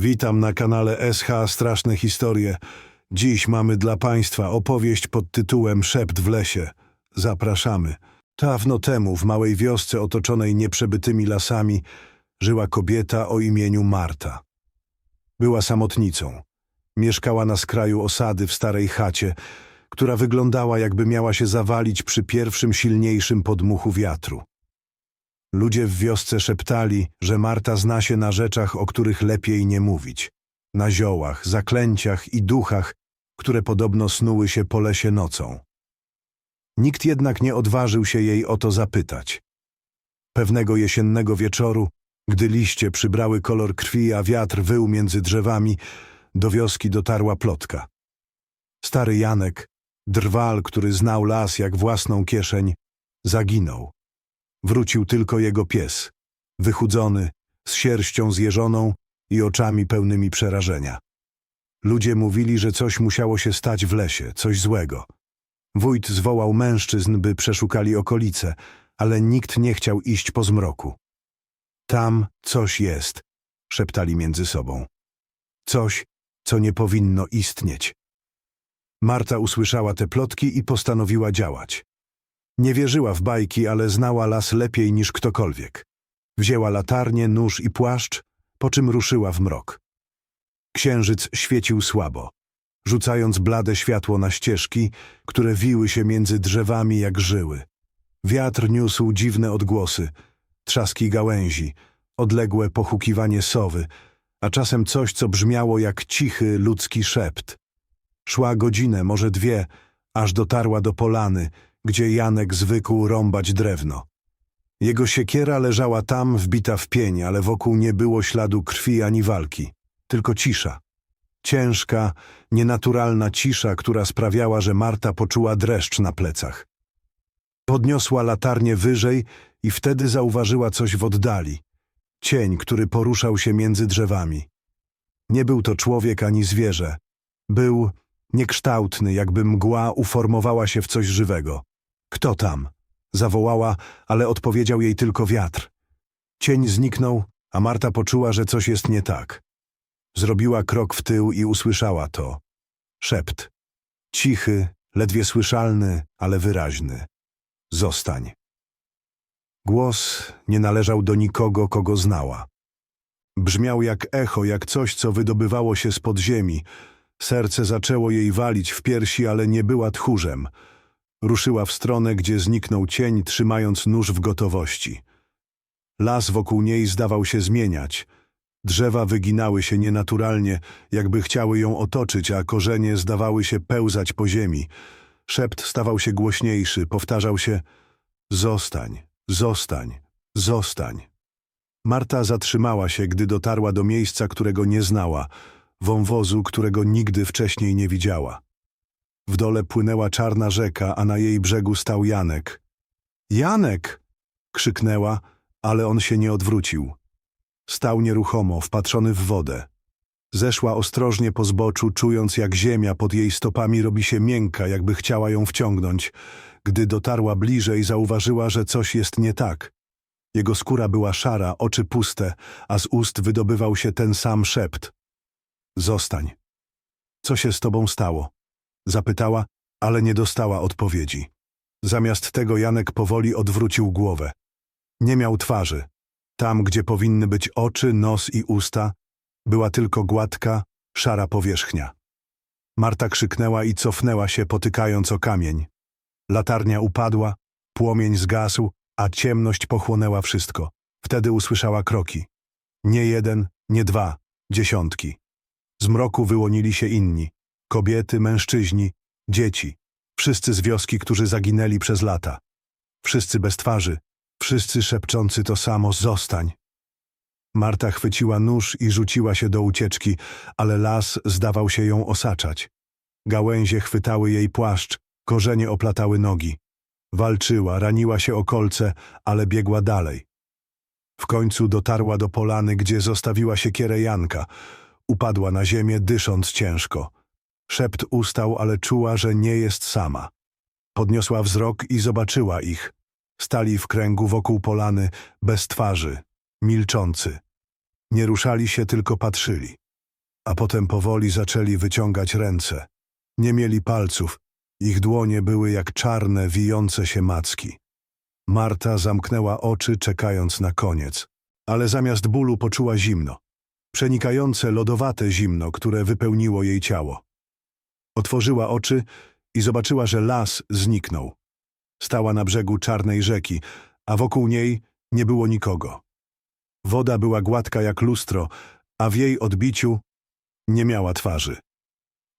Witam na kanale SH Straszne Historie. Dziś mamy dla Państwa opowieść pod tytułem Szept w lesie. Zapraszamy. Dawno temu w małej wiosce otoczonej nieprzebytymi lasami żyła kobieta o imieniu Marta. Była samotnicą. Mieszkała na skraju osady w starej chacie, która wyglądała jakby miała się zawalić przy pierwszym silniejszym podmuchu wiatru. Ludzie w wiosce szeptali, że Marta zna się na rzeczach, o których lepiej nie mówić. Na ziołach, zaklęciach i duchach, które podobno snuły się po lesie nocą. Nikt jednak nie odważył się jej o to zapytać. Pewnego jesiennego wieczoru, gdy liście przybrały kolor krwi, a wiatr wył między drzewami, do wioski dotarła plotka. Stary Janek, drwal, który znał las jak własną kieszeń, zaginął. Wrócił tylko jego pies, wychudzony, z sierścią zjeżoną i oczami pełnymi przerażenia. Ludzie mówili, że coś musiało się stać w lesie, coś złego. Wójt zwołał mężczyzn, by przeszukali okolice, ale nikt nie chciał iść po zmroku. Tam coś jest, szeptali między sobą. Coś, co nie powinno istnieć. Marta usłyszała te plotki i postanowiła działać. Nie wierzyła w bajki, ale znała las lepiej niż ktokolwiek. Wzięła latarnię, nóż i płaszcz, po czym ruszyła w mrok. Księżyc świecił słabo, rzucając blade światło na ścieżki, które wiły się między drzewami jak żyły. Wiatr niósł dziwne odgłosy, trzaski gałęzi, odległe pochukiwanie sowy, a czasem coś, co brzmiało jak cichy ludzki szept. Szła godzinę, może dwie, aż dotarła do polany, gdzie Janek zwykł rąbać drewno. Jego siekiera leżała tam, wbita w pień, ale wokół nie było śladu krwi ani walki, tylko cisza. Ciężka, nienaturalna cisza, która sprawiała, że Marta poczuła dreszcz na plecach. Podniosła latarnię wyżej i wtedy zauważyła coś w oddali. Cień, który poruszał się między drzewami. Nie był to człowiek ani zwierzę. Był niekształtny, jakby mgła uformowała się w coś żywego. Kto tam? Zawołała, ale odpowiedział jej tylko wiatr. Cień zniknął, a Marta poczuła, że coś jest nie tak. Zrobiła krok w tył i usłyszała to. Szept. Cichy, ledwie słyszalny, ale wyraźny. Zostań. Głos nie należał do nikogo, kogo znała. Brzmiał jak echo, jak coś, co wydobywało się z podziemi. Serce zaczęło jej walić w piersi, ale nie była tchórzem. Ruszyła w stronę, gdzie zniknął cień, trzymając nóż w gotowości. Las wokół niej zdawał się zmieniać. Drzewa wyginały się nienaturalnie, jakby chciały ją otoczyć, a korzenie zdawały się pełzać po ziemi. Szept stawał się głośniejszy, powtarzał się Zostań, zostań, zostań. Marta zatrzymała się, gdy dotarła do miejsca, którego nie znała, wąwozu, którego nigdy wcześniej nie widziała. W dole płynęła czarna rzeka, a na jej brzegu stał Janek. Janek! krzyknęła, ale on się nie odwrócił. Stał nieruchomo, wpatrzony w wodę. Zeszła ostrożnie po zboczu, czując jak ziemia pod jej stopami robi się miękka, jakby chciała ją wciągnąć. Gdy dotarła bliżej, zauważyła, że coś jest nie tak. Jego skóra była szara, oczy puste, a z ust wydobywał się ten sam szept. Zostań. Co się z tobą stało? Zapytała, ale nie dostała odpowiedzi. Zamiast tego Janek powoli odwrócił głowę. Nie miał twarzy. Tam, gdzie powinny być oczy, nos i usta, była tylko gładka, szara powierzchnia. Marta krzyknęła i cofnęła się, potykając o kamień. Latarnia upadła, płomień zgasł, a ciemność pochłonęła wszystko. Wtedy usłyszała kroki. Nie jeden, nie dwa, dziesiątki. Z mroku wyłonili się inni. Kobiety, mężczyźni, dzieci. Wszyscy z wioski, którzy zaginęli przez lata. Wszyscy bez twarzy. Wszyscy szepczący to samo zostań. Marta chwyciła nóż i rzuciła się do ucieczki, ale las zdawał się ją osaczać. Gałęzie chwytały jej płaszcz, korzenie oplatały nogi. Walczyła, raniła się o kolce, ale biegła dalej. W końcu dotarła do polany, gdzie zostawiła siekierę Janka. Upadła na ziemię, dysząc ciężko. Szept ustał, ale czuła, że nie jest sama. Podniosła wzrok i zobaczyła ich. Stali w kręgu wokół polany, bez twarzy, milczący. Nie ruszali się, tylko patrzyli. a potem powoli zaczęli wyciągać ręce. Nie mieli palców, ich dłonie były jak czarne, wijące się macki. Marta zamknęła oczy, czekając na koniec, ale zamiast bólu poczuła zimno. Przenikające, lodowate zimno, które wypełniło jej ciało. Otworzyła oczy i zobaczyła, że las zniknął. Stała na brzegu czarnej rzeki, a wokół niej nie było nikogo. Woda była gładka jak lustro, a w jej odbiciu nie miała twarzy.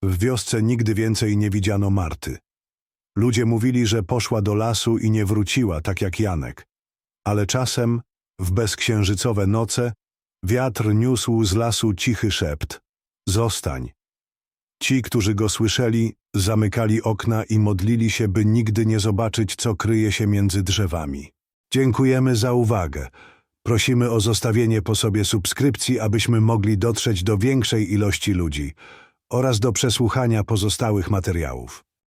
W wiosce nigdy więcej nie widziano Marty. Ludzie mówili, że poszła do lasu i nie wróciła, tak jak Janek. Ale czasem, w bezksiężycowe noce, wiatr niósł z lasu cichy szept. Zostań. Ci, którzy go słyszeli, zamykali okna i modlili się, by nigdy nie zobaczyć, co kryje się między drzewami. Dziękujemy za uwagę. Prosimy o zostawienie po sobie subskrypcji, abyśmy mogli dotrzeć do większej ilości ludzi oraz do przesłuchania pozostałych materiałów.